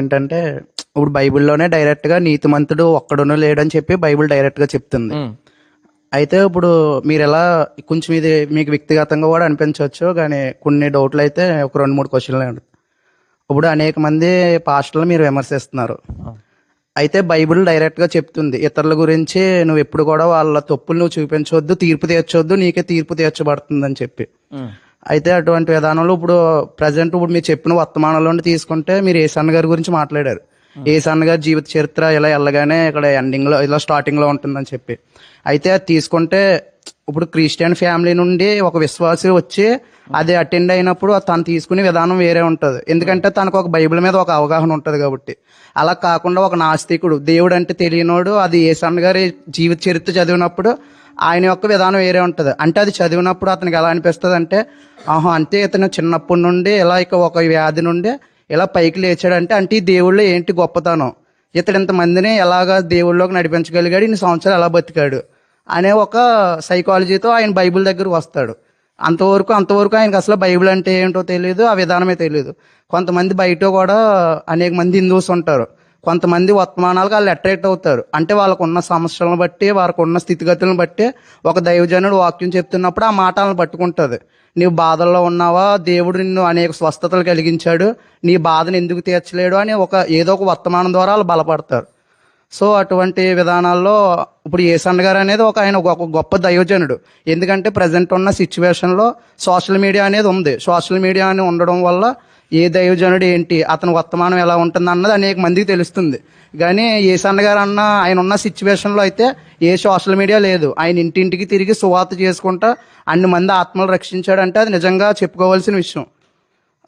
ఏంటంటే ఇప్పుడు బైబిల్లోనే డైరెక్ట్గా నీతిమంతుడు ఒక్కడును లేడని చెప్పి బైబిల్ డైరెక్ట్గా చెప్తుంది. అయితే ఇప్పుడు మీరు ఎలా కొంచెం ఇది మీకు వ్యక్తిగతంగా కూడా అనిపించవచ్చు కానీ కొన్ని డౌట్లు అయితే ఒక రెండు మూడు క్వశ్చన్లు. ఇప్పుడు అనేక మంది పాస్టర్లు మీరు విమర్శిస్తున్నారు అయితే బైబిల్ డైరెక్ట్గా చెప్తుంది ఇతరుల గురించి నువ్వు ఎప్పుడు కూడా వాళ్ళ తప్పులు నువ్వు చూపించవద్దు తీర్పు తీర్చొద్దు నీకే తీర్పు తీర్చబడుతుంది అని చెప్పి. అయితే అటువంటి విధానంలో ఇప్పుడు ప్రజెంట్ ఇప్పుడు మీరు చెప్పిన వర్తమానంలో తీసుకుంటే మీరు ఏసన్న గారి గురించి మాట్లాడారు. ఏసన్న గారి జీవిత చరిత్ర ఇలా వెళ్ళగానే ఇక్కడ ఎండింగ్లో ఇలా స్టార్టింగ్లో ఉంటుందని చెప్పి. అయితే అది తీసుకుంటే ఇప్పుడు క్రిస్టియన్ ఫ్యామిలీ నుండి ఒక విశ్వాసి వచ్చి అది అటెండ్ అయినప్పుడు తను తీసుకునే విధానం వేరే ఉంటుంది. ఎందుకంటే తనకు ఒక బైబిల్ మీద ఒక అవగాహన ఉంటుంది కాబట్టి. అలా కాకుండా ఒక నాస్తికుడు దేవుడు అంటే తెలియనోడు అది ఏసన్న గారి జీవిత చరిత్ర చదివినప్పుడు ఆయన యొక్క విధానం వేరే ఉంటుంది. అంటే అది చదివినప్పుడు అతనికి ఎలా అనిపిస్తుంది అంటే ఆహా అంటే ఇతను చిన్నప్పటి నుండి ఇలా ఇక ఒక వ్యాధి నుండి ఇలా పైకి లేచాడంటే అంటే ఈ దేవుళ్ళు ఏంటి గొప్పతనం? ఇతడు ఇంతమందిని ఎలాగా దేవుళ్ళలోకి నడిపించగలిగాడు? ఇన్ని సంవత్సరాలు ఎలా బతికాడు? అనే ఒక సైకాలజీతో ఆయన బైబిల్ దగ్గర వస్తాడు. అంతవరకు అంతవరకు ఆయనకు అసలు బైబిల్ అంటే ఏంటో తెలియదు ఆ విధానమే తెలియదు కొంతమంది బయట కూడా అనేక మంది హిందూస్ ఉంటారు. కొంతమంది వర్తమానాలకు వాళ్ళు అట్రాక్ట్ అవుతారు. అంటే వాళ్ళకు ఉన్న సమస్యలను బట్టి వారికి ఉన్న స్థితిగతులను బట్టి ఒక దైవజనుడు వాక్యం చెప్తున్నప్పుడు ఆ మాటలను పట్టుకుంటుంది. నీవు బాధల్లో ఉన్నావా? దేవుడు నిన్ను అనేక స్వస్థతలు కలిగించాడు. నీ బాధను ఎందుకు తీర్చలేడు? అని ఒక ఏదో ఒక వర్తమానం ద్వారా వాళ్ళు బలపడతారు. సో అటువంటి విధానాల్లో ఇప్పుడు ఏసన్న గారు అనేది ఒక ఆయన ఒక గొప్ప దైవజనుడు. ఎందుకంటే ప్రజెంట్ ఉన్న సిచ్యువేషన్లో సోషల్ మీడియా అనేది ఉంది. సోషల్ మీడియా అని ఉండడం వల్ల ఏ దైవజనుడు ఏంటి? అతని వర్తమానం ఎలా ఉంటుంది అన్నది అనేక మందికి తెలుస్తుంది. కానీ ఏసన్న గారు అన్న ఆయన ఉన్న సిచ్యువేషన్లో అయితే ఏ సోషల్ మీడియా లేదు. ఆయన ఇంటింటికి తిరిగి సువార్త చేసుకుంటా అన్ని మంది ఆత్మలు రక్షించాడంటే అది నిజంగా చెప్పుకోవాల్సిన విషయం.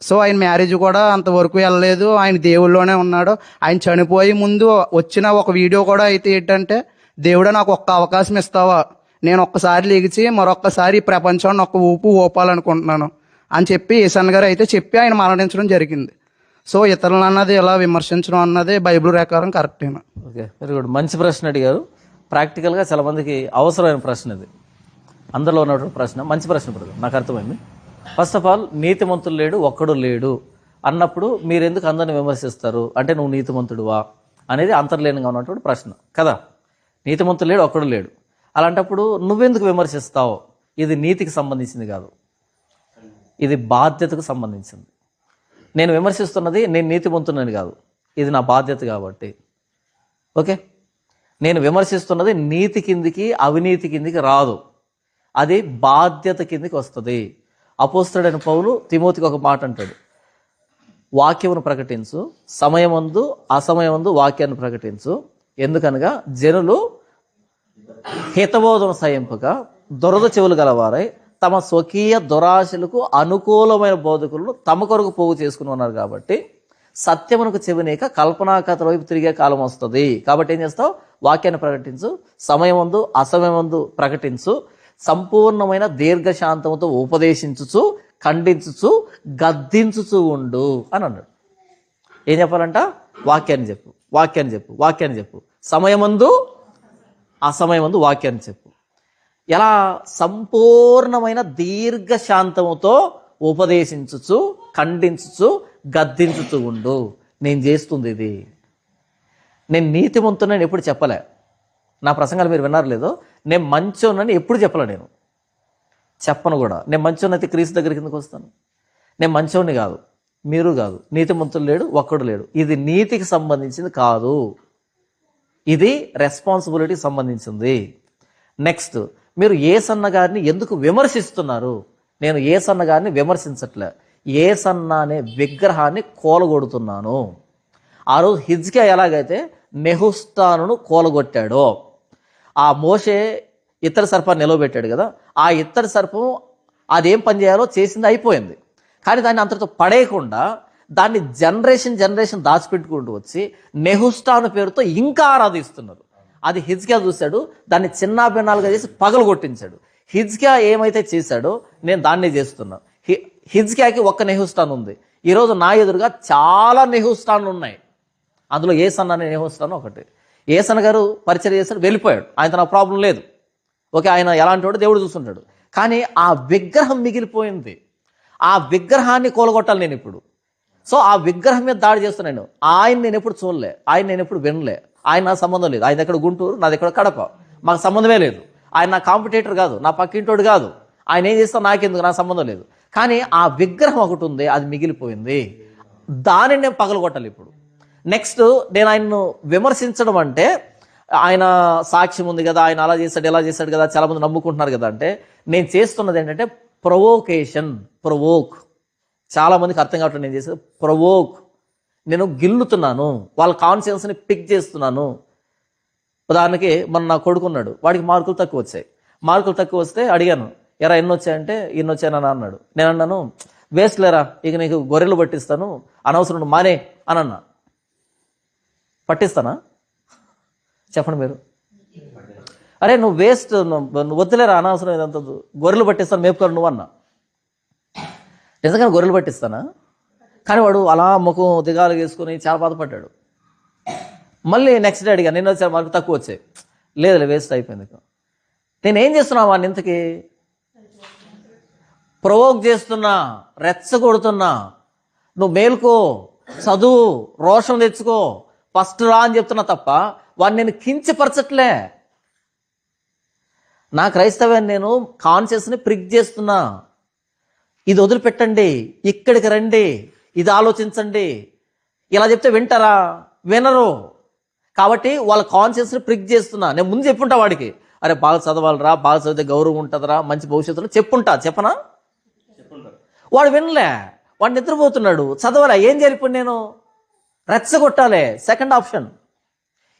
సో ఆయన మ్యారేజ్ కూడా అంతవరకు వెళ్ళలేదు. ఆయన దేవుల్లోనే ఉన్నాడు. ఆయన చనిపోయే ముందు వచ్చిన ఒక వీడియో కూడా అయితే ఏంటంటే దేవుడు నాకు ఒక్క అవకాశం ఇస్తావా? నేను ఒక్కసారి లేచి మరొక్కసారి ప్రపంచాన్ని ఒక్క ఊపు ఊపాలనుకుంటున్నాను. అని చెప్పి ఈశాన్ గారు అయితే చెప్పి ఆయన మరణించడం జరిగింది. సో ఇతరులు అన్నది ఎలా విమర్శించడం అన్నది బైబిల్ ప్రకారం కరెక్టేనా ఓకే వెరీ గుడ్. మంచి ప్రశ్న అడిగారు. ప్రాక్టికల్గా చాలా మందికి అవసరమైన ప్రశ్న ఇది. అందరిలో ఉన్నటువంటి ప్రశ్న. మంచి ప్రశ్న బ్రదర్ నాకు అర్థమైంది. ఫస్ట్ ఆఫ్ ఆల్ నీతిమంతుడు లేడు ఒక్కడు లేడు. అన్నప్పుడు మీరు ఎందుకు అందరిని విమర్శిస్తారు? అంటే నువ్వు నీతిమంతుడువా? అనేది అంతర్లీనంగా ఉన్నటువంటి ప్రశ్న. కదా? నీతిమంతుడు లేడు ఒక్కడు లేడు. అలాంటప్పుడు నువ్వెందుకు విమర్శిస్తావు? ఇది నీతికి సంబంధించింది కాదు. ఇది బాధ్యతకు సంబంధించింది. నేను విమర్శిస్తున్నది నేను నీతిమంతునని కాదు. ఇది నా బాధ్యత కాబట్టి. ఓకే? నేను విమర్శిస్తున్నది నీతి కిందికి అవినీతి కిందికి రాదు. అది బాధ్యత కిందికి వస్తుంది. అపోస్తుడైన పౌలు తిమోతికి ఒక మాట అంటాడు. వాక్యమును ప్రకటించు సమయమందు అసమయమందు వాక్యాన్ని ప్రకటించు. ఎందుకనగా జనులు హితబోధన సహింపక దొరద చెవులు గలవారై తమ స్వకీయ దురాశలకు అనుకూలమైన బోధకులను తమ కొరకు పోగు చేసుకుని ఉన్నారు కాబట్టి సత్యమునకు చెవినేక కల్పనా కథల వైపు తిరిగే కాలం వస్తుంది. కాబట్టి ఏం చేస్తావు? వాక్యాన్ని ప్రకటించు. సమయమందు అసమయమందు ప్రకటించు. సంపూర్ణమైన దీర్ఘశాంతముతో ఉపదేశించుచు ఖండించుచు గద్దించుచు ఉండు అని అన్నాడు. ఏం చెప్పాలంట? వాక్యాన్ని చెప్పు వాక్యాన్ని చెప్పు వాక్యాన్ని చెప్పు. సమయమందు అసమయమందు వాక్యాన్ని చెప్పు. ఎలా సంపూర్ణమైన దీర్ఘశాంతముతో ఉపదేశించుచు ఖండించుచు గద్దించుచు ఉండు. నేను చేస్తుంది ఇది. నేను నీతిమంతునని ఎప్పుడు చెప్పలే. నా ప్రసంగాలు మీరు విన్నారు లేదో. నేను మంచోనని ఎప్పుడు చెప్పలే నేను. చెప్పను కూడా. నేను మంచోనైతే క్రీస్తు దగ్గర కిందకు వస్తాను? నేను మంచోని కాదు. మీరు కాదు. నీతిమంతులు లేడు ఒక్కడు లేడు. ఇది నీతికి సంబంధించింది కాదు. ఇది రెస్పాన్సిబిలిటీకి సంబంధించింది. నెక్స్ట్ మీరు ఏ సన్నగారిని ఎందుకు విమర్శిస్తున్నారు? నేను ఏ సన్నగారిని విమర్శించట్లే. ఏ సన్న అనే విగ్రహాన్ని కోలగొడుతున్నాను. ఆ రోజు హిజ్కియా ఎలాగైతే నెహుస్తాను కోలగొట్టాడో ఆ మోషే ఇతర సర్పాన్ని నిలవబెట్టాడు కదా ఆ ఇతర సర్పం అదేం పని చేయాలో చేసింది అయిపోయింది. కానీ దాన్ని అంతటితో పడేయకుండా దాన్ని జనరేషన్ జనరేషన్ దాచిపెట్టుకుంటూ వచ్చి నెహుస్టాను పేరుతో ఇంకా ఆరాధిస్తున్నారు. అది హిజ్కియా చూశాడు దాన్ని చిన్న భిన్నాలుగా చేసి పగలు కొట్టించాడు హిజ్కియా ఏమైతే చేశాడో నేను దాన్నే చేస్తున్నా. హి హిజ్కియాకి ఒక్క నెహుస్టాన్ ఉంది. ఈరోజు నా ఎదురుగా చాలా నెహుస్టాన్లు ఉన్నాయి. అందులో ఏసన్ అనే నెహుస్టాన్ ఒకటి. ఏసన్ గారు పరిచయం చేశాడు వెళ్ళిపోయాడు. ఆయనతో నా ప్రాబ్లం లేదు. ఓకే ఆయన ఎలాంటి వాడు దేవుడు చూస్తుంటాడు కానీ ఆ విగ్రహం మిగిలిపోయింది. ఆ విగ్రహాన్ని కూలగొట్టాలి నేను ఇప్పుడు. సో ఆ విగ్రహం మీద దాడి చేస్తున్నాను ఆయన నేను ఎప్పుడు చూడలే. ఆయన నేను ఎప్పుడు వినలే. ఆయన సంబంధం లేదు. ఆయన దగ్గర గుంటూరు నా దగ్గర కడప. మాకు సంబంధమే లేదు. ఆయన నా కాంపిటేటర్ కాదు నా పక్కింటోడు కాదు. ఆయన ఏం చేస్తా నాకెందుకు? నా సంబంధం లేదు. కానీ ఆ విగ్రహం ఒకటి ఉంది అది మిగిలిపోయింది. దానిని నేను పగలగొట్టాలి ఇప్పుడు. నెక్స్ట్ నేను ఆయన్ను విమర్శించడం అంటే ఆయన సాక్ష్యం ఉంది కదా ఆయన అలా చేశాడు ఇలా చేశాడు కదా చాలా మంది నమ్ముకుంటున్నారు కదా అంటే నేను చేస్తున్నది ఏంటంటే ప్రొవోకేషన్ ప్రొవోక్ చాలా మందికి అర్థం కావట్లేదు నేను చేసేది ప్రొవోక్ నేను గిల్లుతున్నాను వాళ్ళ కాన్షియన్స్ని పిక్ చేస్తున్నాను. ఉదాహరణకి మన నా కొడుకున్నాడు వాడికి మార్కులు తక్కువ వచ్చాయి. మార్కులు తక్కువ వస్తే అడిగాను ఎరా ఎన్ని వచ్చాయంటే ఇన్ని వచ్చాయని అన్నాడు. నేను అన్నాను వేస్ట్ లేరా ఇక నీకు గొర్రెలు పట్టిస్తాను అనవసరం మానే అని అన్నా. పట్టిస్తానా? చెప్పండి మీరు. అరే నువ్వు వేస్ట్ నువ్వు వద్దులేరా అనవసరం ఇదంతా గొర్రెలు పట్టిస్తాను మేపుకోరు నువ్వు అన్నా. నిజంగా గొర్రెలు పట్టిస్తానా? కానీ వాడు అలా ముఖం దిగాలు వేసుకుని చాలా బాధపడ్డాడు. మళ్ళీ నెక్స్ట్ డే అడిగా నిన్న వచ్చాను మనకు తక్కువ వచ్చాయి. లేదు వేస్ట్ అయిపోయింది నేను ఏం చేస్తున్నా వాడిని ఇంతకి? ప్రవోక్ చేస్తున్నా రెచ్చగొడుతున్నా. నువ్వు మేల్కో చదువు రోషం తెచ్చుకో ఫస్ట్ రా అని చెప్తున్నా తప్ప వాడిని నేను కించపరచట్లే. నా క్రైస్తవాన్ని నేను కాన్షియస్ని ప్రిక్ చేస్తున్నా. ఇది వదిలిపెట్టండి ఇక్కడికి రండి ఇది ఆలోచించండి. ఇలా చెప్తే వింటారా? వినరు. కాబట్టి వాళ్ళ కాన్షియస్ని ప్రిక్ చేస్తున్నా. నేను ముందు చెప్పుంటా వాడికి. అరే బాగా చదవాలరా బాగా చదివితే గౌరవం ఉంటుందిరా మంచి భవిష్యత్తులో చెప్పుంటా. చెప్పనా? వాడు వినలే. వాడు నిద్రపోతున్నాడు. చదవలే. ఏం చేయాలి నేను? రెచ్చగొట్టాలి. సెకండ్ ఆప్షన్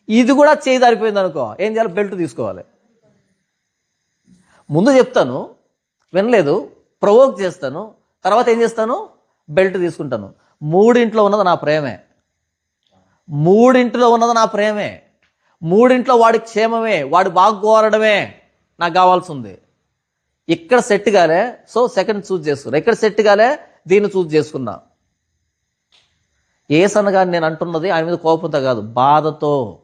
ఇది కూడా చేయి దారిపోయింది అనుకో. ఏం చేయాలి? బెల్ట్ తీసుకోవాలి. ముందు చెప్తాను. వినలేదు. ప్రొవోక్ చేస్తాను. తర్వాత ఏం చేస్తాను? బెల్ట్ తీసుకుంటాను. మూడింట్లో ఉన్నది నా ప్రేమే. మూడింటిలో ఉన్నది నా ప్రేమే. మూడింట్లో వాడి క్షేమమే వాడి బాగోరడమే నాకు కావాల్సి ఉంది ఇక్కడ సెట్ కాలే సో సెకండ్ చూజ్ చేసుకున్నా. ఇక్కడ సెట్ కాలే దీన్ని చూజ్ చేసుకున్నా. ఏ నేను అంటున్నది ఆయన మీద కోపంతో కాదు బాధతో.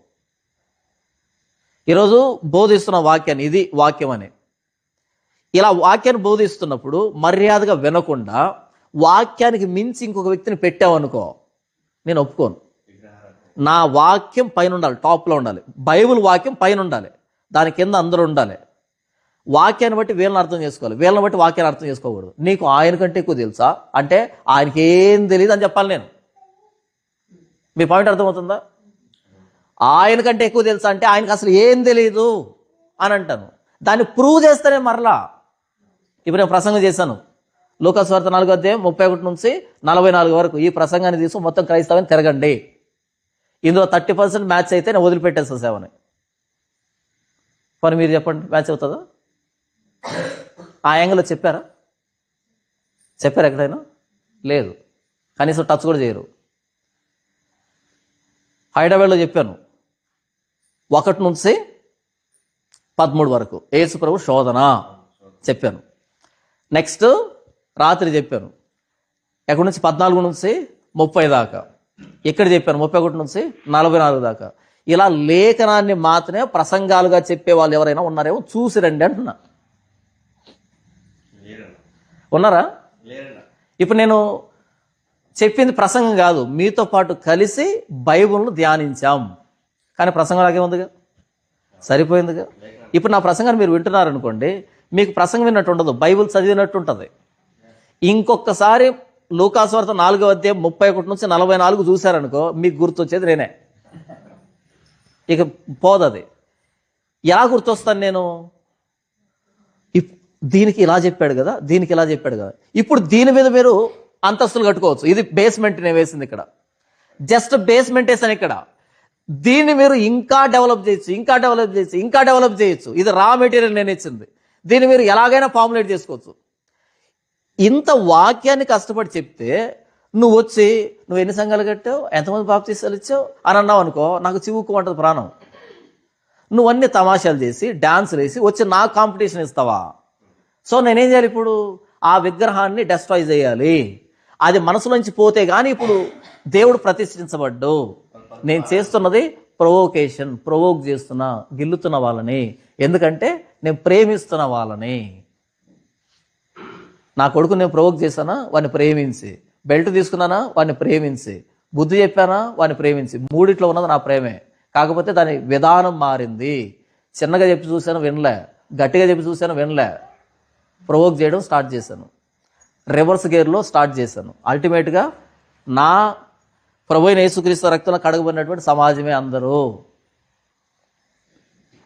ఈరోజు బోధిస్తున్న వాక్యాన్ని ఇది వాక్యం అని. ఇలా వాక్యాన్ని బోధిస్తున్నప్పుడు మర్యాదగా వినకుండా వాక్యానికి మించి ఇంకొక వ్యక్తిని పెట్టావనుకో నేను ఒప్పుకోను. నా వాక్యం పైన ఉండాలి టాప్లో ఉండాలి. బైబిల్ వాక్యం పైన ఉండాలి. దాని కింద అందరూ ఉండాలి. వాక్యాన్ని బట్టి వీళ్ళని అర్థం చేసుకోవాలి. వీళ్ళని బట్టి వాక్యాన్ని అర్థం చేసుకోకూడదు. నీకు ఆయన కంటే ఎక్కువ తెలుసా? అంటే ఆయనకి ఏం తెలియదు అని చెప్పాలి నేను. మీ పాయింట్ అర్థమవుతుందా? ఆయన కంటే ఎక్కువ తెలుసా అంటే ఆయనకు అసలు ఏం తెలియదు అని అంటాను. దాన్ని ప్రూవ్ చేస్తేనే మరలా. ఇప్పుడు నేను ప్రసంగం చేశాను. లోకస్వార్త నాలుగో అధ్యాయం ముప్పై ఒకటి నుంచి నలభై నాలుగు వరకు ఈ ప్రసంగాన్ని తీసుకుని మొత్తం క్రైస్తవాన్ని తిరగండి. ఇందులో థర్టీ పర్సెంట్ మ్యాచ్ అయితే నేను వదిలిపెట్టేసా సేవని. పని మీరు చెప్పండి మ్యాచ్ అవుతుందా? ఆ యాంగిల్లో చెప్పారా? చెప్పారు ఎక్కడైనా? లేదు. కనీసం టచ్ కూడా చేయరు. హైదరాబాద్లో చెప్పాను. ఒకటి నుంచి పదమూడు వరకు. ఏసు ప్రభు శోధన. చెప్పాను. నెక్స్ట్ రాత్రి చెప్పాను. ఎక్కడి నుంచి? పద్నాలుగు నుంచి ముప్పై దాకా. ఇక్కడ చెప్పాను? ముప్పై ఒకటి నుంచి నలభై నాలుగు దాకా. ఇలా లేఖనాన్ని మాత్రమే ప్రసంగాలుగా చెప్పే వాళ్ళు ఎవరైనా ఉన్నారేమో చూసి రండి అంటున్నా. ఉన్నారా? ఇప్పుడు నేను చెప్పింది ప్రసంగం కాదు. మీతో పాటు కలిసి బైబుల్ను ధ్యానించాం. కానీ ప్రసంగం లాగే ఉందిగా? సరిపోయిందిగా? ఇప్పుడు నా ప్రసంగాన్ని మీరు వింటున్నారనుకోండి మీకు ప్రసంగం విన్నట్టు ఉండదు. బైబిల్ చదివినట్టు ఉంటుంది. ఇంకొకసారి లూకాస్వార్త నాలుగో అధ్యాయం ముప్పై ఒకటి నుంచి నలభై నాలుగు చూశారనుకో మీకు గుర్తొచ్చేది నేనే. ఇక పోదది ఎలా గుర్తొస్తాను నేను? ఇప్- దీనికి ఇలా చెప్పాడు కదా దీనికి ఇలా చెప్పాడు కదా. ఇప్పుడు దీని మీద మీరు అంతస్తులు కట్టుకోవచ్చు. ఇది బేస్మెంట్ నేను వేసింది ఇక్కడ. జస్ట్ బేస్మెంట్ వేసాను ఇక్కడ. దీన్ని మీరు ఇంకా డెవలప్ చేయొచ్చు ఇంకా డెవలప్ చేయొచ్చు ఇంకా డెవలప్ చేయొచ్చు. ఇది రా మెటీరియల్ నేను ఇచ్చింది. దీన్ని మీరు ఎలాగైనా ఫార్ములేట్ చేసుకోవచ్చు. ఇంత వాక్యాన్ని కష్టపడి చెప్తే నువ్వు వచ్చి నువ్వు ఎన్ని సంఘాలు కట్టావు? ఎంతమంది బాప్తీసాలు ఇచ్చావు? అని అన్నావు అనుకో నాకు చివుకు ఉంటుంది ప్రాణం. నువ్వు అన్ని తమాషాలు చేసి డాన్సులు వేసి వచ్చి నా కాంపిటీషన్ ఇస్తావా? సో నేనేం చేయాలి ఇప్పుడు? ఆ విగ్రహాన్ని డెస్ట్రాయ్ చేయాలి. అది మనసులోంచి పోతే కానీ ఇప్పుడు దేవుడు ప్రతిష్ఠించబడ్డు. నేను చేస్తున్నది ప్రొవోకేషన్ ప్రొవోక్ చేస్తున్నా గిల్లుతున్న వాళ్ళని. ఎందుకంటే నేను ప్రేమిస్తున్న వాళ్ళని. నా కొడుకు నేను ప్రొవోక్ చేశానా? వాడిని ప్రేమించి. బెల్ట్ తీసుకున్నానా? వాడిని ప్రేమించి. బుద్ధి చెప్పానా? వాడిని ప్రేమించి. మూడిట్లో ఉన్నది నా ప్రేమే. కాకపోతే దాని విధానం మారింది. చిన్నగా చెప్పి చూశాను వినలే. గట్టిగా చెప్పి చూశాను వినలే. ప్రొవోక్ చేయడం స్టార్ట్ చేశాను. రివర్స్ గేర్లో స్టార్ట్ చేశాను. అల్టిమేట్గా నా ప్రభు యేసుక్రీస్తు రక్తంలో కడగబడినటువంటి సమాజమే అందరూ.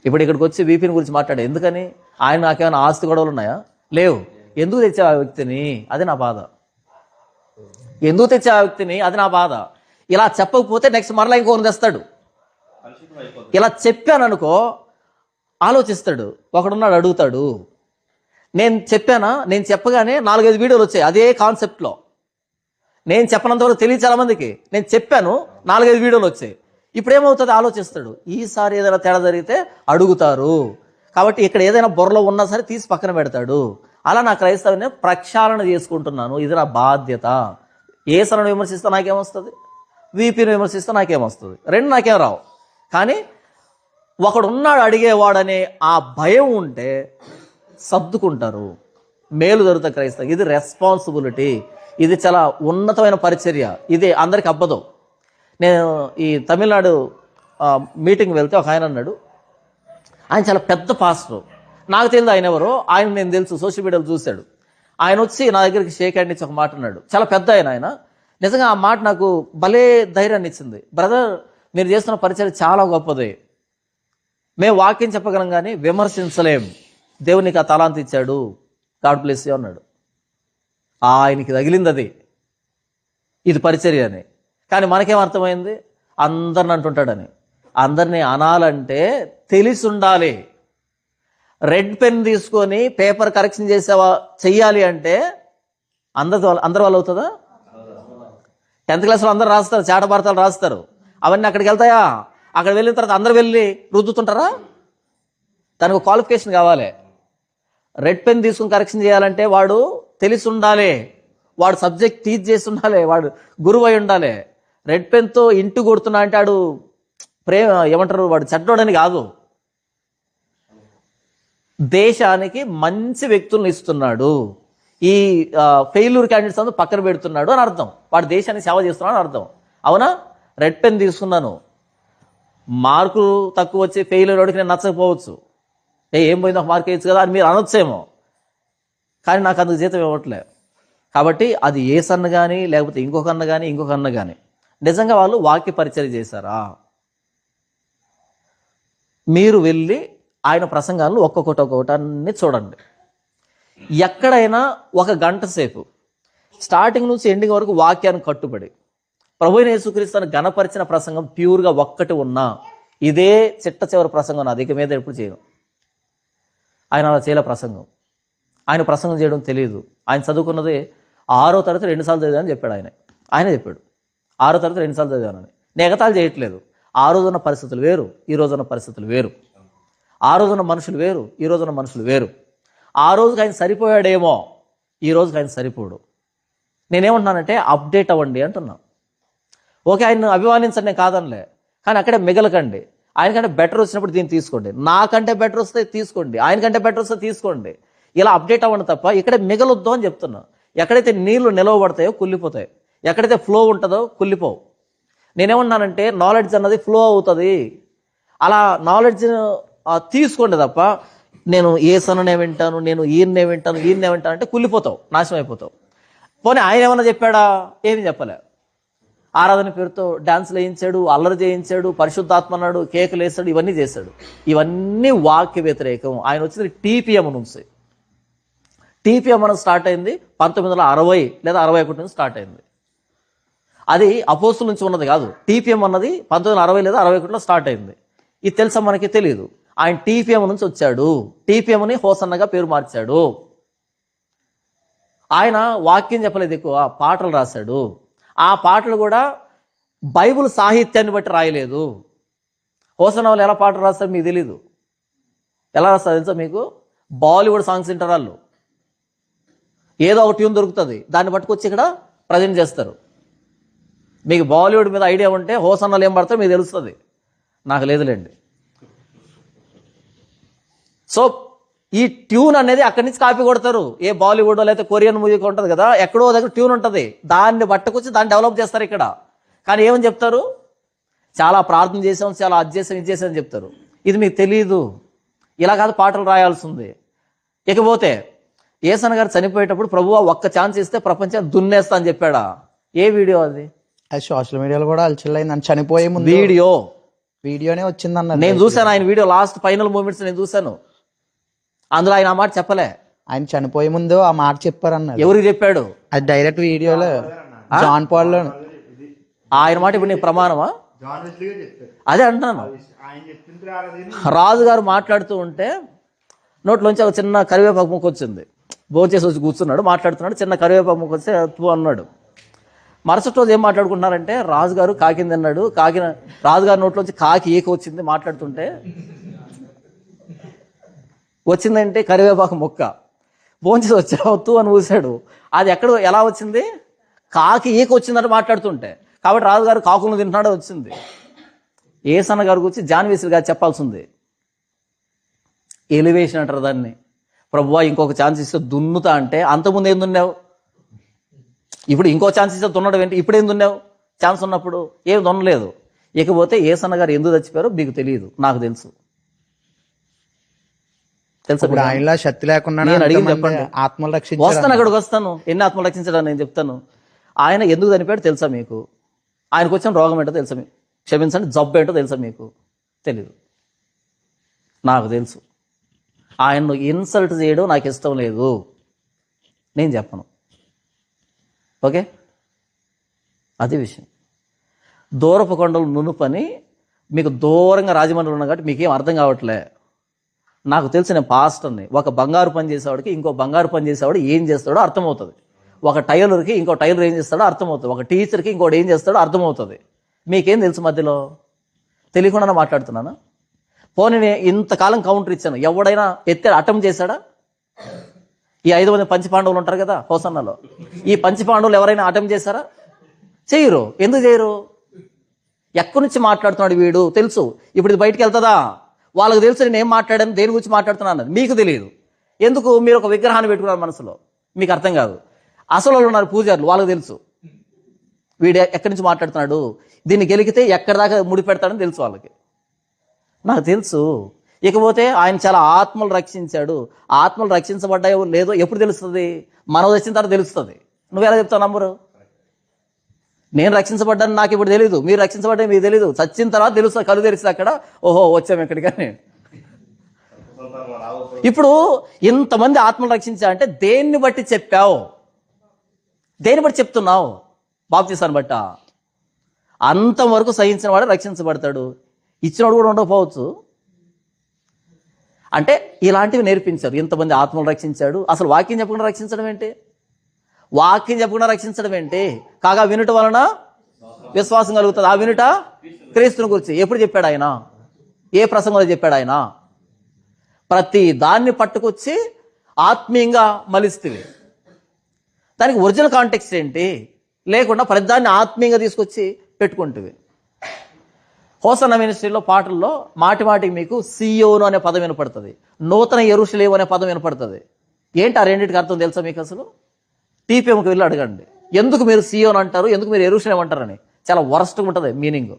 ఇప్పుడు ఇక్కడికి వచ్చి వీపీని గురించి మాట్లాడే. ఎందుకని? ఆయన నాకేమైనా ఆస్తి గొడవలు ఉన్నాయా? లేవు. ఎందుకు తెచ్చావు ఆ వ్యక్తిని? అది నా బాధ. ఎందుకు తెచ్చావు ఆ వ్యక్తిని? అది నా బాధ. ఇలా చెప్పకపోతే నెక్స్ట్ మరలా ఇంకోని తెస్తాడు. ఇలా చెప్పాను అనుకో ఆలోచిస్తాడు. ఒకడున్నాడు అడుగుతాడు. నేను చెప్పానా? నేను చెప్పగానే నాలుగైదు వీడియోలు వచ్చాయి. అదే కాన్సెప్ట్లో. నేను చెప్పనంతవరకు తెలియదు చాలా మందికి నేను చెప్పాను నాలుగైదు వీడియోలు వచ్చాయి. ఇప్పుడు ఏమవుతుంది? ఆలోచిస్తాడు. ఈసారి ఏదైనా తేడా జరిగితే అడుగుతారు. కాబట్టి ఇక్కడ ఏదైనా బుర్రలో ఉన్నా సరే తీసి పక్కన పెడతాడు. అలా నా క్రైస్తవుని ప్రక్షాళన చేసుకుంటున్నాను. ఇది నా బాధ్యత. ఏ విమర్శిస్తే నాకేమొస్తుంది? వీపీని విమర్శిస్తే నాకేమొస్తుంది? రెండు నాకేం రావు. కానీ ఒకడు ఉన్నాడు అడిగేవాడనే ఆ భయం ఉంటే సర్దుకుంటారు. మేలు జరుగుతుంది క్రైస్తవ ఇది రెస్పాన్సిబిలిటీ ఇది చాలా ఉన్నతమైన పరిచర్య. ఇది అందరికి అబ్బదు. నేను ఈ తమిళనాడు మీటింగ్ వెళ్తే ఒక ఆయన అన్నాడు. ఆయన చాలా పెద్ద పాస్టర్ నాకు తెలియదు ఆయన ఎవరో ఆయన నేను తెలుసు సోషల్ మీడియాలో చూశాడు. ఆయన వచ్చి నా దగ్గరికి షేక్ హ్యాండ్ ఇచ్చి ఒక మాట అన్నాడు. చాలా పెద్ద ఆయన ఆయన. నిజంగా ఆ మాట నాకు భలే ధైర్యాన్ని ఇచ్చింది. బ్రదర్ మీరు చేస్తున్న పరిచయం చాలా గొప్పది. మేము వాక్యం చెప్పగలం కానీ విమర్శించలేం. దేవునికి ఆ తలాంత ఇచ్చాడు. గాడ్ ప్లేస్ అన్నాడు. ఆయనకి తగిలింది అది. ఇది పరిచర్య అని. కానీ మనకేం అర్థమైంది? అందరిని అంటుంటాడని. అందరినీ అనాలంటే తెలిసి ఉండాలి. రెడ్ పెన్ తీసుకొని పేపర్ కరెక్షన్ చేసేవా చెయ్యాలి అంటే అందరి అందరి వాళ్ళు అవుతుందా? టెన్త్ క్లాస్లో అందరు రాస్తారు చాటభారతాలు రాస్తారు. అవన్నీ అక్కడికి వెళ్తాయా? అక్కడ వెళ్ళిన తర్వాత అందరు వెళ్ళి రుద్దుతుంటారా? దానికి క్వాలిఫికేషన్ కావాలి. రెడ్ పెన్ తీసుకుని కరెక్షన్ చేయాలంటే వాడు తెలిసి ఉండాలి వాడు సబ్జెక్ట్ టీచ్ చేసి ఉండాలి వాడు గురువు అయి ఉండాలి. రెడ్ పెన్తో ఇంటి కొడుతున్నా అంటే వాడు ప్రేమ ఏమంటారు? వాడు చెడ్డోడని కాదు. దేశానికి మంచి వ్యక్తులను ఇస్తున్నాడు. ఈ ఫెయిల్యూర్ క్యాండిడేట్స్ అందరూ పక్కన పెడుతున్నాడు అని అర్థం. వాడు దేశానికి సేవ చేస్తున్నాడు అని అర్థం. అవునా? రెడ్ పెన్ తీసుకున్నాను. మార్కులు తక్కువ వచ్చి ఫెయిల్ అయినోడికి నేను నచ్చకపోవచ్చు. ఏ ఏం పోయింది ఒక మార్క్ వేయచ్చు కదా అని మీరు అనొచ్చేమో. కానీ నాకు అందుకు జీతం ఇవ్వట్లే. కాబట్టి అది ఏ సన్న కానీ లేకపోతే ఇంకొక అన్న కానీ ఇంకొక అన్న కానీ నిజంగా వాళ్ళు వాక్య పరిచయం చేశారా? మీరు వెళ్ళి ఆయన ప్రసంగాలను ఒక్కొక్కటి ఒక్కొక్కటాన్ని చూడండి. ఎక్కడైనా ఒక గంట సేపు స్టార్టింగ్ నుంచి ఎండింగ్ వరకు వాక్యానికి కట్టుబడి ప్రభు యేసుక్రీస్తుని గణపరిచిన ప్రసంగం ప్యూర్గా ఒక్కటి ఉన్నా ఇదే చిట్ట చివరి ప్రసంగం నా దగ్గర మీద ఎప్పుడు చేయను. ఆయన అలా చేయలే ప్రసంగం. ఆయన ప్రసంగం చేయడం తెలియదు ఆయన చదువుకున్నది ఆరో తరగతి రెండుసార్లు చదివానని చెప్పాడు ఆయన. ఆయన చెప్పాడు. ఆరో తరగతి రెండుసార్లు చదివానని. నేను చేయట్లేదు. ఆ రోజున్న పరిస్థితులు వేరు ఈ రోజున్న పరిస్థితులు వేరు. ఆ రోజున మనుషులు వేరు ఈ రోజున మనుషులు వేరు. ఆ రోజుకి ఆయన సరిపోయాడేమో ఈ రోజుకి ఆయన సరిపోడు. నేనేమంటున్నానంటే అప్డేట్ అవ్వండి అంటున్నా. ఓకే ఆయన అభిమానించండి నేను కాదనిలే. కానీ అక్కడే మిగలకండి. ఆయనకంటే బెటర్ వచ్చినప్పుడు దీన్ని తీసుకోండి. నాకంటే బెటర్ వస్తే తీసుకోండి. ఆయనకంటే బెటర్ వస్తే తీసుకోండి. ఇలా అప్డేట్ అవ్వండి తప్ప ఇక్కడే మిగలొద్దు అని చెప్తున్నా. ఎక్కడైతే నీళ్ళు నిలవబడతాయో కుళ్ళిపోతాయి. ఎక్కడైతే ఫ్లో ఉంటుందో కుళ్ళిపోవు. నేనేమన్నానంటే నాలెడ్జ్ అన్నది ఫ్లో అవుతుంది. అలా నాలెడ్జ్ తీసుకోండి తప్ప నేను ఏ సననే వింటాను నేను ఈయన్నే వింటాను ఈయన్నే వింటాను అంటే కుళ్ళిపోతావు నాశనం అయిపోతావు. పోనీ ఆయన ఏమన్నా చెప్పాడా? ఏమి చెప్పలే. ఆరాధన పేరుతో డాన్సులు వేయించాడు అల్లరి చేయించాడు పరిశుద్ధాత్మ అన్నాడు కేకులు వేస్తాడు ఇవన్నీ చేశాడు. ఇవన్నీ వాక్య వ్యతిరేకం. ఆయన వచ్చింది టీపీఎం నుంచి. టీపీఎం అనేది స్టార్ట్ అయింది పంతొమ్మిది వందల అరవై లేదా అరవై ఒకటి నుంచి స్టార్ట్ అయింది. అది అపోస్తుల నుంచి ఉన్నది కాదు. టీపీఎం అన్నది పంతొమ్మిది వందల అరవై లేదా అరవై ఒకటిలో స్టార్ట్ అయింది. ఇది తెలుసా మనకి? తెలియదు ఆయన టీపీఎం నుంచి వచ్చాడు. టీపీఎంని హోసన్నగా పేరు మార్చాడు. ఆయన వాక్యం చెప్పలేదు ఎక్కువ పాటలు రాశాడు. ఆ పాటలు కూడా బైబిల్ సాహిత్యాన్ని బట్టి రాయలేదు. హోసన్న వాళ్ళు ఎలా పాటలు రాస్తారు మీకు తెలీదు. ఎలా రాస్తారు తెలుసా మీకు? బాలీవుడ్ సాంగ్స్ వింటారు వాళ్ళు. ఏదో ఒక ట్యూన్ దొరుకుతుంది. దాన్ని పట్టుకొచ్చి ఇక్కడ ప్రజెంట్ చేస్తారు. మీకు బాలీవుడ్ మీద ఐడియా ఉంటే హోసన్నలు ఏం పడతారో మీకు తెలుస్తుంది. నాకు లేదులేండి. సో ఈ ట్యూన్ అనేది అక్కడి నుంచి కాపీ కొడతారు. ఏ బాలీవుడ్ లేకపోతే కొరియన్ మూవీ ఉంటుంది కదా ఎక్కడో దగ్గర ట్యూన్ ఉంటుంది. దాన్ని పట్టుకొచ్చి దాన్ని డెవలప్ చేస్తారు ఇక్కడ. కానీ ఏమని చెప్తారు? చాలా ప్రార్థన చేసాం చాలా అది చేసాం ఇది చేసాం అని చెప్తారు. ఇది మీకు తెలియదు ఇలా కాదు పాటలు రాయాల్సింది. ఇకపోతే ఏసన గారు చనిపోయేటప్పుడు ప్రభువా ఒక్క ఛాన్స్ ఇస్తే ప్రపంచాన్ని దున్నేస్తా అని చెప్పాడా? ఏ వీడియో అది? అది సోషల్ మీడియాలో కూడా అలచిల్లైంది. చనిపోయే ముందు వీడియో. వీడియోనే వచ్చింది అన్నారు నేను చూశాను ఆయన వీడియో లాస్ట్ ఫైనల్ మూమెంట్స్ నేను చూశాను. అందులో ఆయన ఆ మాట చెప్పలే. ఆయన చనిపోయే ముందు ఆ మాట చెప్పారన్నారు ఎవరికి చెప్పాడు? అది డైరెక్ట్ వీడియోలో జాన్ పాల్లో ఆయన మాట ఇప్పుడు నీ ప్రమాణమా? అదే అంటున్నాను రాజుగారు మాట్లాడుతూ ఉంటే నోట్లోంచి ఒక చిన్న కరివేపాకు ముక్క వచ్చింది. భోంచేసి వచ్చి కూర్చున్నాడు మాట్లాడుతున్నాడు చిన్న కరివేపాకు ముక్క వస్తే తూ అన్నాడు. మరుసటి రోజు ఏం మాట్లాడుకుంటున్నారంటే రాజుగారు కాకింది తిన్నాడు కాకిన రాజుగారి నోట్లోంచి కాకి ఏక వచ్చింది మాట్లాడుతుంటే వచ్చిందంటే కరివేపాకు మొక్క. భోంచేసి వచ్చావు తూ అని ఊసాడు. అది ఎక్కడ ఎలా వచ్చింది? కాకి ఈక వచ్చిందంటే మాట్లాడుతుంటే. కాబట్టి రాజుగారు కాకులను తింటున్నాడే వచ్చింది. ఏసన్న గారి గురించి జాన్వేశ్వరి గారు చెప్పాల్సింది. ఎలివేషన్ అంటారు దాన్ని. ప్రభువా ఇంకొక ఛాన్స్ ఇస్తే దున్నుతా అంటే అంతకుముందు ఏం దున్నావు? ఇప్పుడు ఇంకో ఛాన్స్ ఇస్తే దున్నడం ఏంటి? ఇప్పుడు ఏం దున్నావు? ఛాన్స్ ఉన్నప్పుడు ఏం దున్నలేదు. ఇకపోతే ఏసన్న గారు ఎందుకు చచ్చిపోయారో మీకు తెలియదు నాకు తెలుసు. తెలుసా ఇప్పుడు ఆయనలా శక్తి లేకుండా నేను అడిగింది అంతమంది చెప్పండి. ఆత్మలు రక్షించారు వస్తాను అక్కడికి వస్తాను. ఎన్ని ఆత్మలు రక్షించడానికి నేను చెప్తాను. ఆయన ఎందుకు చనిపోయాడు తెలుసా మీకు? ఆయనకు వచ్చిన రోగం ఏంటో తెలుసా మీకు? క్షమించండి జబ్బు ఏంటో తెలుసా మీకు? తెలీదు. నాకు తెలుసు. ఆయన్ను ఇన్సల్ట్ చేయడం నాకు ఇష్టం లేదు. నేను చెప్పను. ఓకే? అది విషయం. దూరపు కొండలు నునుపని మీకు దూరంగా రాజమండ్రి ఉన్నా కాబట్టి మీకేం అర్థం కావట్లే. నాకు తెలిసి నేను పాస్టర్ని ఒక బంగారు పని చేసేవాడికి ఇంకో బంగారు పని చేసేవాడు ఏం చేస్తాడో అర్థమవుతుంది. ఒక టైలర్కి ఇంకో టైలర్ ఏం చేస్తాడో అర్థమవుతుంది. ఒక టీచర్కి ఇంకోటి ఏం చేస్తాడో అర్థమవుతుంది. మీకేం తెలుసు మధ్యలో? తెలియకుండానే మాట్లాడుతున్నాను? పోనీ నేను ఇంతకాలం కౌంటర్ ఇచ్చాను. ఎవడైనా ఎత్తే అటెంప్ట్ చేశాడా? ఈ ఐదు మంది పంచి పాండవులు ఉంటారు కదా హోసన్నలో. ఈ పంచి పాండవులు ఎవరైనా అటెంప్ట్ చేశారా? చేయరు. ఎందుకు చేయరు? ఎక్కడి నుంచి మాట్లాడుతున్నాడు వీడు? తెలుసు. ఇప్పుడు ఇది బయటికి వెళ్తుందా? వాళ్ళకి తెలుసు నేను ఏం మాట్లాడాను దేని గురించి మాట్లాడుతున్నాను అన్నది. మీకు తెలియదు. ఎందుకు? మీరు ఒక విగ్రహాన్ని పెట్టుకున్నారు మనసులో. మీకు అర్థం కాదు. అసలు వాళ్ళు ఉన్నారు పూజారులు వాళ్ళకి తెలుసు. వీడు ఎక్కడి నుంచి మాట్లాడుతున్నాడు? దీన్ని గెలికితే ఎక్కడి దాకా ముడిపెడతాడని తెలుసు వాళ్ళకి. నాకు తెలుసు. ఇకపోతే ఆయన చాలా ఆత్మలు రక్షించాడు. ఆత్మలు రక్షించబడ్డాయో లేదో ఎప్పుడు తెలుస్తుంది? మనం వచ్చిన తర్వాత తెలుస్తుంది. నువ్వు ఎలా చెప్తావు నంబరు? నేను రక్షించబడ్డాను నాకు ఇప్పుడు తెలియదు మీరు రక్షించబడ్డా మీకు తెలియదు చచ్చిన తర్వాత తెలుసు కలు తెరిస్తే అక్కడ. ఓహో వచ్చాము ఎక్కడికని ఇప్పుడు ఇంతమంది ఆత్మలు రక్షించా అంటే దేన్ని బట్టి చెప్పావు? దేన్ని బట్టి చెప్తున్నావు? బాప్తీసాన్ని బట్ట? అంతవరకు సహించిన వాడు రక్షించబడతాడు. ఇచ్చినవాడు కూడా ఉండకపోవచ్చు. అంటే ఇలాంటివి నేర్పించారు. ఇంతమంది ఆత్మలు రక్షించాడు. అసలు వాక్యం చెప్పకుండా రక్షించడం ఏంటి? వాక్యం చెప్పకుండా రక్షించడం ఏంటి? కాగా వినుట వలన విశ్వాసం కలుగుతుంది. ఆ వినుట క్రీస్తుని గురించి ఎప్పుడు చెప్పాడు ఆయన? ఏ ప్రసంగంలో చెప్పాడు ఆయన? ప్రతి దాన్ని పట్టుకొచ్చి ఆత్మీయంగా మలిస్తుంది దానికి ఒరిజినల్ కాంటెక్స్ట్ ఏంటి? లేకుండా ప్రతి దాన్ని ఆత్మీయంగా తీసుకొచ్చి పెట్టుకుంటుంది హోసన్న మినిస్ట్రీలో పాటల్లో మాటి మాటికి మీకు సియోను అనే పదం వినపడుతుంది. నూతన ఎరుషులేవు అనే పదం వినపడుతుంది. ఏంటి ఆ రెండింటికి అర్థం తెలుసా మీకు అసలు? టీపీఎంకి వెళ్ళి అడగండి. ఎందుకు మీరు సియోన్ అంటారు? ఎందుకు మీరు ఎరుషన్ అంటారని. చాలా వరస్ట్గా ఉంటుంది మీనింగ్.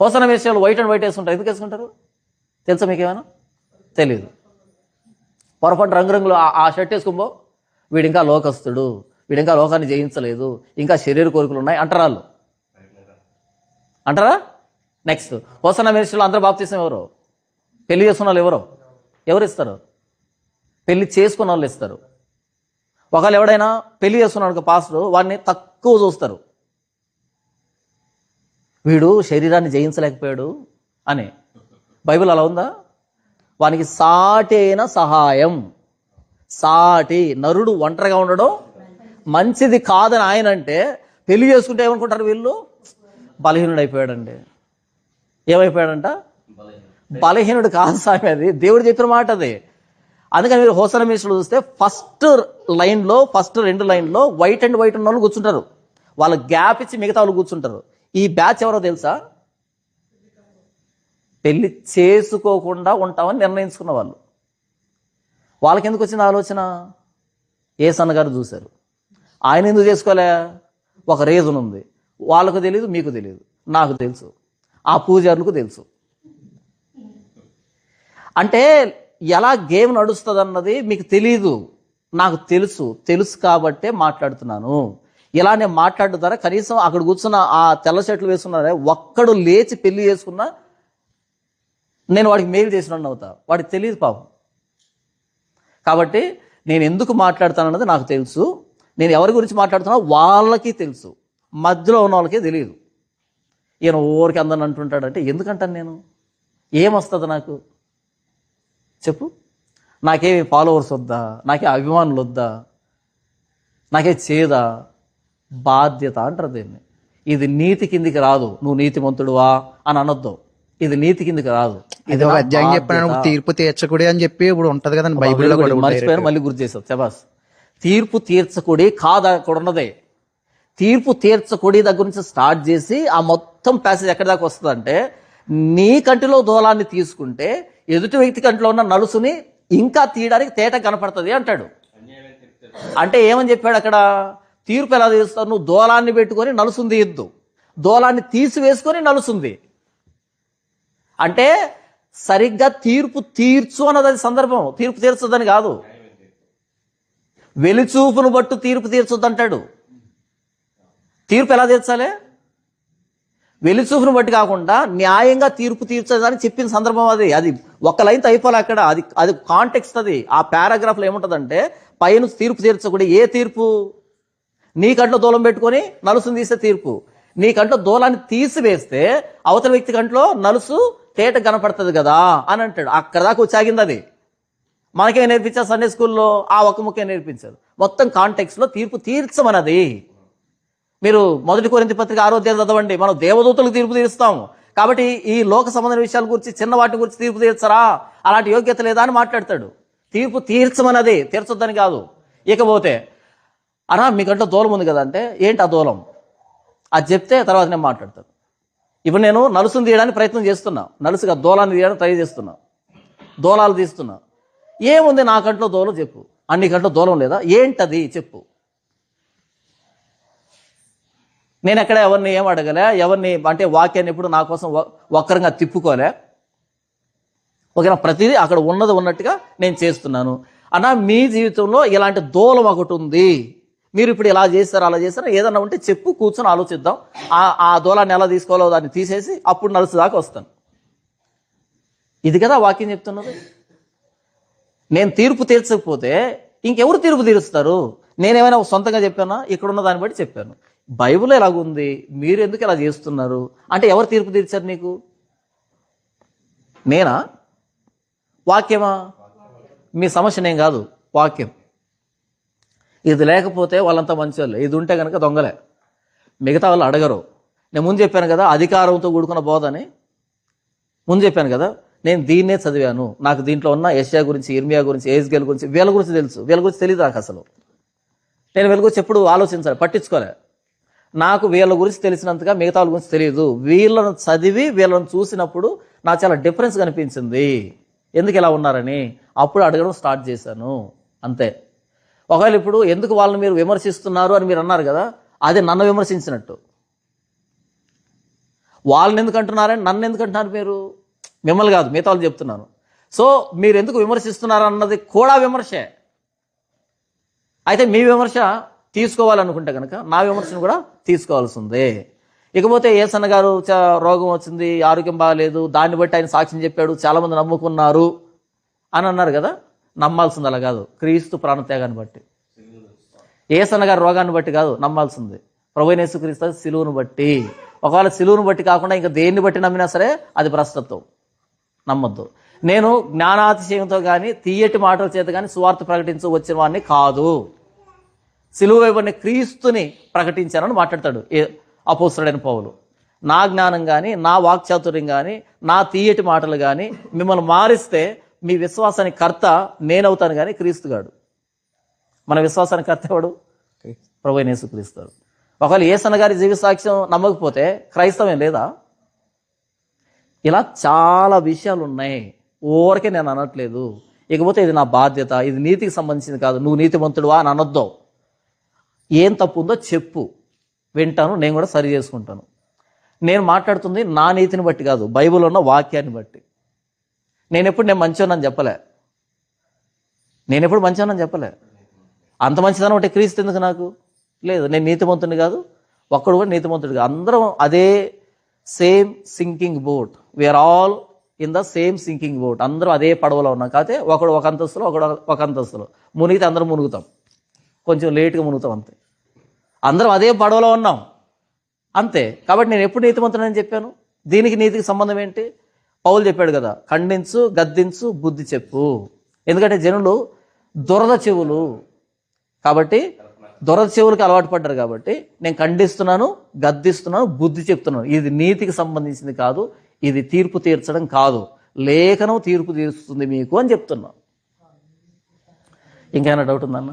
హోసన మినిస్ట్రీలో వైట్ అండ్ వైట్ వేసుకుంటారు. ఎందుకు వేసుకుంటారు? తెలుసా మీకేమైనా? తెలియదు పొరపాటు రంగురంగులు ఆ- షర్ట్ వేసుకుంబో వీడు ఇంకా లోకస్తుడు వీడు ఇంకా లోకాన్ని జయించలేదు ఇంకా శరీర కోరికలు ఉన్నాయి అంటారు వాళ్ళు? అంటారా? నెక్స్ట్ హోసన మినిస్టర్లు అందరూ బాప్తీసం ఎవరు? పెళ్ళి చేసుకున్న వాళ్ళు ఎవరు? ఎవరు ఇస్తారు? పెళ్ళి చేసుకున్న వాళ్ళు ఇస్తారు. ఒకవేళ ఎవడైనా పెళ్ళి చేసుకున్నాడు పాస్టర్ వాడిని తక్కువ చూస్తారు. వీడు శరీరాన్ని జయించలేకపోయాడు అని. బైబిల్ అలా ఉందా? వానికి సాటి అయిన సహాయం. సాటి నరుడు ఒంటరిగా ఉండడం మంచిది కాదని ఆయన అంటే పెళ్ళి చేసుకుంటే ఏమనుకుంటారు వీళ్ళు? బలహీనుడు అయిపోయాడండి ఏమైపోయాడంట బలహీనుడు కాదు స్వామి అది. దేవుడు చెప్పిన మాట అది. అందుకని మీరు హోసన మినిస్టర్లు చూస్తే ఫస్ట్ లైన్లో ఫస్ట్ రెండు లైన్లో వైట్ అండ్ వైట్ ఉన్న వాళ్ళు కూర్చుంటారు. వాళ్ళు గ్యాప్ ఇచ్చి మిగతా వాళ్ళు కూర్చుంటారు. ఈ బ్యాచ్ ఎవరో తెలుసా? పెళ్ళి చేసుకోకుండా ఉంటామని నిర్ణయించుకున్న వాళ్ళు. వాళ్ళకి ఎందుకు వచ్చింది ఆలోచన? ఏ సన్నగారు చూశారు. ఆయన ఎందుకు చేసుకోలే? ఒక రీజన్ ఉంది. వాళ్ళకు తెలియదు మీకు తెలియదు నాకు తెలుసు. ఆ పూజారులకు తెలుసు. అంటే ఎలా గేమ్ నడుస్తుంది అన్నది మీకు తెలీదు. నాకు తెలుసు. తెలుసు కాబట్టే మాట్లాడుతున్నాను. ఇలా నేను మాట్లాడడం ద్వారా కనీసం అక్కడ కూర్చున్న ఆ తెల్ల చెట్లు వేసుకున్నారే ఒక్కడు లేచి పెళ్ళి చేసుకున్నా నేను వాడికి మేలు చేసిన అవుతా. వాడికి తెలియదు పాపం. కాబట్టి నేను ఎందుకు మాట్లాడతానన్నది నాకు తెలుసు. నేను ఎవరి గురించి మాట్లాడుతున్నా వాళ్ళకి తెలుసు. మధ్యలో ఉన్న వాళ్ళకి తెలియదు ఈయన ఊరికి అందరిని అంటుంటాడంటే ఎందుకంటాను నేను? ఏమొస్తుంది నాకు? చెప్పు. నాకేమి ఫాలోవర్స్ వద్దా? నాకే అభిమానులు వద్దా నాకే చేదా? బాధ్యత అంటారు దీన్ని. ఇది నీతి కిందికి రాదు. నువ్వు నీతిమంతుడువా అని అనొద్దు. ఇది నీతి కిందికి రాదు. ఇది అధ్యాయం చెప్పాను. తీర్పు తీర్చకుడి అని చెప్పి ఇప్పుడు ఉంటది కదండి బైబిల్లో కూడా మర్చిపోయాను మళ్ళీ గుర్తు చేసావు శబాస్. తీర్పు తీర్చకుడి కాదు? అక్కడ ఉన్నదే తీర్పు తీర్చకుడి దగ్గర నుంచి స్టార్ట్ చేసి ఆ మొత్తం ప్యాసేజ్ ఎక్కడి దాకా వస్తుందంటే నీ కంటిలో దూలాన్ని తీసుకుంటే ఎదుటి వ్యక్తి కంట్లో ఉన్న నలుసుని ఇంకా తీయడానికి తేట కనపడుతుంది అంటాడు. అంటే ఏమని చెప్పాడు అక్కడ? తీర్పు ఎలా తీస్తావు నువ్వు దోలాన్ని పెట్టుకొని నలుసుంది ఇద్దు దోలాన్ని తీసివేసుకొని నలుసుంది అంటే సరిగ్గా తీర్పు తీర్చు అన్నది అది సందర్భం. తీర్పు తీర్చొద్దని కాదు. వెలిచూపును బట్టు తీర్పు తీర్చొద్దు అంటాడు. తీర్పు ఎలా తీర్చాలి? వెలిచూపును బట్టి కాకుండా న్యాయంగా తీర్పు తీర్చదని చెప్పిన సందర్భం అది. అది ఒక లైన్ అయిపోలే అక్కడ. అది అది కాంటెక్స్ట్ అది. ఆ పారాగ్రాఫ్లో ఏముంటుందంటే పైన తీర్పు తీర్చకూడదు ఏ తీర్పు? నీ కంట్లో దూలం పెట్టుకొని నలుసుని తీసే తీర్పు. నీ కంట్లో దూలాన్ని తీసివేస్తే అవతల వ్యక్తి కంట్లో నలుసు తేట కనపడుతుంది కదా అని అంటాడు. అక్కడ దాకా వచ్చాగింది అది. మనకే నేర్పించారు సండే స్కూల్లో ఆ ఒక్క ముఖ్యం నేర్పించారు? మొత్తం కాంటెక్స్లో తీర్పు తీర్చమన్నది. మీరు మొదటి కోరింత పత్రిక ఆరోగ్యం చదవండి. మనం దేవదూతలకు తీర్పు తీరుస్తాము. కాబట్టి ఈ లోక సంబంధ విషయాల గురించి చిన్న వాటి గురించి తీర్పు తీర్చరా? అలాంటి యోగ్యత లేదా అని మాట్లాడతాడు. తీర్పు తీర్చమన్నది తీర్చొద్దని కాదు. ఇకపోతే అనా మీకంటే దూలం ఉంది కదా అంటే ఏంటి ఆ దూలం? అది చెప్తే తర్వాత నేను మాట్లాడతాను. ఇప్పుడు నేను నలుసును తీయడానికి ప్రయత్నం చేస్తున్నా. నలుసుగా దూలాన్ని తీయడానికి ట్రై చేస్తున్నా. దూలాలు తీస్తున్నా. ఏముంది నా కంట్లో దూలం చెప్పు. అన్ని కంట్లో దూలం లేదా? ఏంటది? చెప్పు. నేను ఎక్కడ ఎవరిని ఏం అడగలే ఎవరిని అంటే వాక్యాన్ని ఎప్పుడు నా కోసం వ- వక్రంగా తిప్పుకోలే. ఓకేనా? ప్రతిదీ అక్కడ ఉన్నది ఉన్నట్టుగా నేను చేస్తున్నాను. అన్న మీ జీవితంలో ఇలాంటి దూలం ఒకటి ఉంది. మీరు ఇప్పుడు ఇలా చేస్తారు అలా చేస్తారు ఏదన్నా ఉంటే చెప్పు కూర్చొని ఆలోచిద్దాం. ఆ ఆ దూలాన్ని ఎలా తీసుకోవాలో దాన్ని తీసేసి అప్పుడు నలుసు దాకా వస్తాను. ఇది కదా వాక్యం చెప్తున్నది. నేను తీర్పు తీర్చకపోతే ఇంకెవరు తీర్పు తీరుస్తారు? నేనేమైనా సొంతంగా చెప్పానా? ఇక్కడ ఉన్న దాన్ని బట్టి చెప్పాను. బైబుల్ ఎలాగుంది? మీరు ఎందుకు ఇలా చేస్తున్నారు? అంటే ఎవరు తీర్పు తీర్చారు నీకు? నేనా? వాక్యమా? మీ సమస్య నేను కాదు వాక్యం. ఇది లేకపోతే వాళ్ళంతా మంచివాళ్ళు ఇది ఉంటే కనుక దొంగలే. మిగతా వాళ్ళు అడగరు. నేను ముందు చెప్పాను కదా అధికారంతో కూడుకున్న బోధని ముందు చెప్పాను కదా నేను దీన్నే చదివాను. నాకు దీంట్లో ఉన్న ఏషియా గురించి ఇర్మియా గురించి ఏజ్గేల్ గురించి వీళ్ళ గురించి తెలుసు. వీళ్ళ గురించి తెలియదు నాకు అసలు. నేను వీళ్ళ గురించి ఎప్పుడు ఆలోచించాలి పట్టించుకోలే. నాకు వీళ్ళ గురించి తెలిసినంతగా మిగతా వాళ్ళ గురించి తెలియదు వీళ్ళను చదివి వీళ్ళను చూసినప్పుడు నాకు చాలా డిఫరెన్స్ కనిపించింది. ఎందుకు ఇలా ఉన్నారని? అప్పుడు అడగడం స్టార్ట్ చేశాను. అంతే. ఒకవేళ ఇప్పుడు ఎందుకు వాళ్ళని మీరు విమర్శిస్తున్నారు అని మీరు అన్నారు కదా అది నన్ను విమర్శించినట్టు. వాళ్ళని ఎందుకు అంటున్నారని? నన్ను ఎందుకు అంటున్నారు మీరు? మిమ్మల్ని కాదు మిగతా వాళ్ళు చెప్తున్నాను. సో మీరు ఎందుకు విమర్శిస్తున్నారు అన్నది కూడా విమర్శే. అయితే మీ విమర్శ తీసుకోవాలనుకుంటే కనుక నా విమర్శను కూడా తీసుకోవాల్సి ఉంది ఇకపోతే ఏసన్న గారు రోగం వచ్చింది ఆరోగ్యం బాగాలేదు దాన్ని బట్టి ఆయన సాక్ష్యం చెప్పాడు చాలామంది నమ్ముకున్నారు అని అన్నారు కదా. నమ్మాల్సింది అలా కాదు. క్రీస్తు ప్రాణత్యాగాన్ని బట్టి. ఏసన్న గారి రోగాన్ని బట్టి కాదు నమ్మాల్సింది. ప్రభునేసు క్రీస్తు సిలువును బట్టి. ఒకవేళ సిలువును బట్టి కాకుండా ఇంకా దేన్ని బట్టి నమ్మినా సరే అది భ్రష్టత్వం నమ్మొద్దు. నేను జ్ఞానాతిశయంతో కానీ తీయటి మాటల చేత కానీ సువార్త ప్రకటించు వచ్చిన వాడిని కాదు. సిలువ వైపుని క్రీస్తుని ప్రకటించానని మాట్లాడతాడు ఏ అపోసరుడైన పౌలు. నా జ్ఞానం కానీ నా వాక్చాతుర్యం కానీ నా తీయటి మాటలు కానీ మిమ్మల్ని మారిస్తే మీ విశ్వాసానికి కర్త నేనవుతాను కానీ క్రీస్తుగాడు మన విశ్వాసానికి కర్త ఎవడు? ప్రభు యేసుక్రీస్తాడు ఒకవేళ ఏసన్న గారి జీవిత సాక్ష్యం నమ్మకపోతే క్రైస్తవం లేదా? ఇలా చాలా విషయాలు ఉన్నాయి. ఊరికే నేను అనట్లేదు. ఇకపోతే ఇది నా బాధ్యత ఇది నీతికి సంబంధించింది కాదు. నువ్వు నీతిమంతుడువా అని అనొద్దావు ఏం తప్పు ఉందో చెప్పు. వింటాను నేను కూడా సరి చేసుకుంటాను. నేను మాట్లాడుతుంది నా నీతిని బట్టి కాదు బైబిల్ ఉన్న వాక్యాన్ని బట్టి. నేను ఎప్పుడు నేను మంచివానని చెప్పలే. నేను ఎప్పుడు మంచివానని చెప్పలే. అంత మంచిదనం ఒకటి క్రీస్తు ఎందుకు నాకు? లేదు నేను నీతిమంతుని కాదు ఒక్కడు కూడా నీతిమంతుడు కాదు. అందరం అదే same sinking boat. We are all in the same sinking boat అందరం అదే పడవలో ఉన్నాం. కాకపోతే ఒకడు ఒక అంతస్తులో ఒకడు ఒక అంతస్తులో. మునిగితే అందరం మునుగుతాం. కొంచెం లేట్గా మునుగుతాం అంతే. అందరం అదే పడవలో ఉన్నాం. అంతే. కాబట్టి నేను ఎప్పుడు నీతిమంతుడని చెప్పాను? దీనికి నీతికి సంబంధం ఏంటి? పౌలు చెప్పాడు కదా ఖండించు గద్దించు బుద్ధి చెప్పు. ఎందుకంటే జనులు దురద చెవులు. కాబట్టి దురద చెవులకు అలవాటు పడ్డారు కాబట్టి నేను ఖండిస్తున్నాను గద్దిస్తున్నాను బుద్ధి చెప్తున్నాను. ఇది నీతికి సంబంధించింది కాదు ఇది తీర్పు తీర్చడం కాదు. లేఖనం తీర్పు తీరుస్తుంది మీకు అని చెప్తున్నా. ఇంకేమైనా డౌట్ ఉందన్న